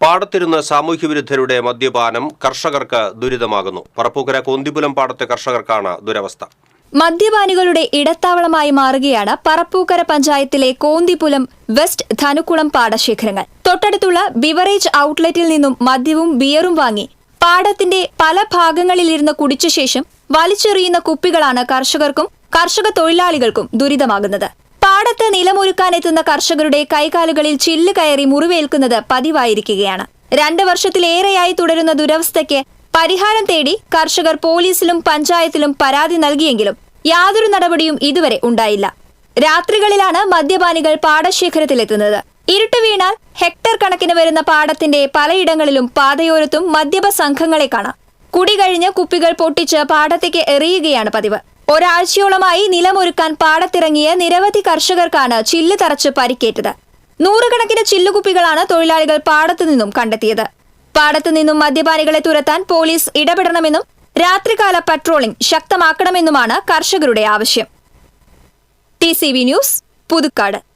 പാടത്തിരുന്ന് സാമൂഹ്യവിരുദ്ധരുടെ മദ്യപാനം കർഷകർക്ക് ദുരിതമാകുന്നു. പറപ്പൂക്കര കോന്തിപുലം പാടത്തെ കർഷകർക്കാണ് ദുരവസ്ഥ. മദ്യപാനികളുടെ ഇടത്താവളമായി മാറുകയാണ് പറപ്പൂക്കര പഞ്ചായത്തിലെ കോന്തിപുലം വെസ്റ്റ് ധനുക്കുളം പാടശേഖരങ്ങൾ. തൊട്ടടുത്തുള്ള ബിവറേജ് ഔട്ട്ലെറ്റിൽ നിന്നും മദ്യവും ബിയറും വാങ്ങി പാടത്തിന്റെ പല ഭാഗങ്ങളിലിരുന്ന് കുടിച്ച ശേഷം വലിച്ചെറിയുന്ന കുപ്പികളാണ് കർഷകർക്കും കർഷക തൊഴിലാളികൾക്കും ദുരിതമാകുന്നത്. പാടത്ത് നിലമൊരുക്കാനെത്തുന്ന കർഷകരുടെ കൈകാലുകളിൽ ചില്ല് കയറി മുറിവേൽക്കുന്നത് പതിവായിരിക്കുകയാണ്. രണ്ട് വർഷത്തിലേറെയായി തുടരുന്ന ദുരവസ്ഥയ്ക്ക് പരിഹാരം തേടി കർഷകർ പോലീസിലും പഞ്ചായത്തിലും പരാതി നൽകിയെങ്കിലും യാതൊരു നടപടിയും ഇതുവരെ ഉണ്ടായില്ല. രാത്രികളിലാണ് മദ്യപാനികൾ പാടശേഖരത്തിലെത്തുന്നത്. ഇരുട്ട് വീണാൽ ഹെക്ടർ കണക്കിന് വരുന്ന പാടത്തിന്റെ പലയിടങ്ങളിലും പാതയോരത്തും മദ്യപ സംഘങ്ങളെ കാണാം. കുടി കഴിഞ്ഞ് കുപ്പികൾ പൊട്ടിച്ച് പാടത്തേക്ക് എറിയുകയാണ് പതിവ്. ഒരാഴ്ചയോളമായി നിലമൊരുക്കാൻ പാടത്തിറങ്ങിയ നിരവധി കർഷകർക്കാണ് ചില്ല് തറച്ച് പരിക്കേറ്റത്. നൂറുകണക്കിന് ചില്ലുകുപ്പികളാണ് തൊഴിലാളികൾ പാടത്തു നിന്നും കണ്ടെത്തിയത്. പാടത്തു നിന്നും മദ്യപാനികളെ തുരത്താൻ പോലീസ് ഇടപെടണമെന്നും രാത്രികാല പട്രോളിംഗ് ശക്തമാക്കണമെന്നുമാണ് കർഷകരുടെ ആവശ്യം. T news Puthukkad.